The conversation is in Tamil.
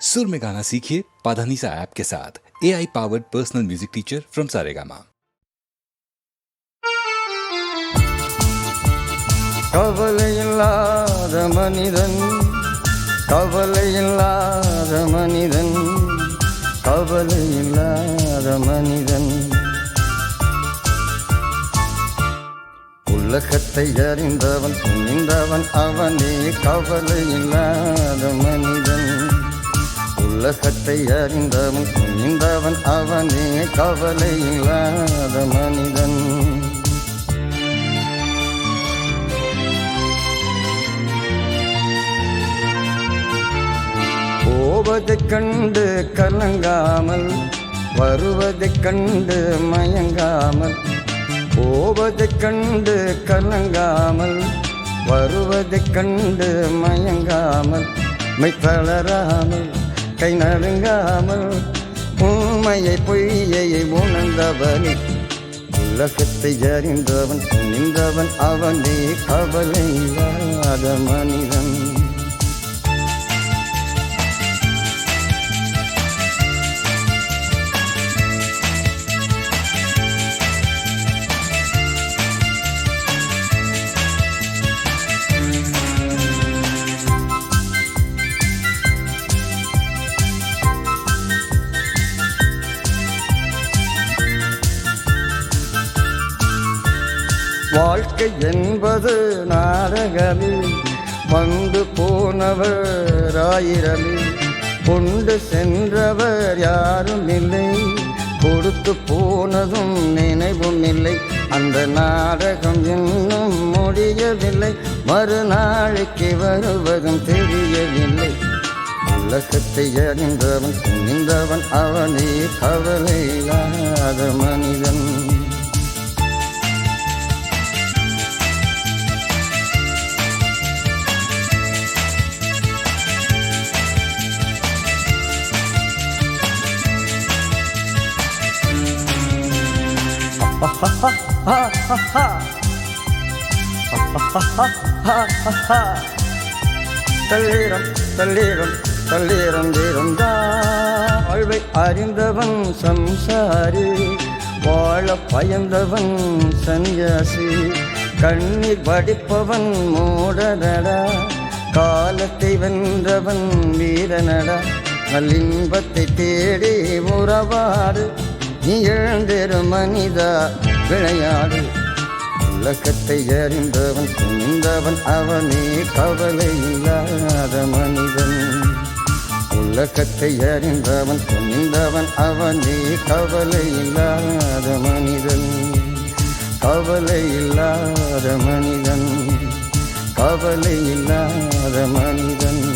सुर में गाना सीखिए पाधानीसा ऐप के साथ A I powered personal music teacher from Saregama கவலையில்லாத மனிதன் கவலையில்லாத மனிதன் கவலையில்லாத மனிதன் உலகத்தை அறிந்தவன் துணிந்தவன் அவனே கவலையில்லாத மனிதன் உலகத்தை அறிந்தவன் துணிந்தவன் அவனே கவலை இல்லாத மனிதன். போவதைக் கண்டு கலங்காமல் வருவதைக் கண்டு மயங்காமல் போவதைக் கண்டு கலங்காமல் வருவதைக் கண்டு மயங்காமல் மை தளராமல் கை நடுங்காமல் உண்மையை பொய்யை உணர்ந்தவனே. உலகத்தை அறிந்தவன் துணிந்தவன் அவனே கவலை மனிதன். வாழ்க்கை என்பது நாடகமே. வந்து போனவர் ஆயிரமே. கொண்டு சென்றவர் யாரும் இல்லை. கொடுத்து போனதும் நினைவும் இல்லை. அந்த நாடகம் இன்னும் முடியவில்லை. மறுநாளைக்கு வருவதும் தெரியவில்லை. உலகத்தை அறிந்தவன் நின்றவன் அவனே கவலையில்லாத மனிதன். தள்ளீரம் தள்ளீரம் தள்ளீரம் வீரந்தா. வாழ்வை அறிந்தவன் சம்சாரி வாழ பயந்தவன் சன்னியாசி. கண்ணீர் படிப்பவன் மூடனடா காலத்தை வென்றவன் வீரனடா. நல்லின்பத்தை தேடி உறவாடு நீ இழந்தேறு மனிதா விளையாடு. உலகத்தை அறிந்தவன் துணிந்தவன் அவனே கவலை இல்லாத மனிதன். உலகத்தை அறிந்தவன் துணிந்தவன் அவனே கவலை இல்லாத மனிதன். கவலை இல்லாத மனிதன். கவலை இல்லாத மனிதன்.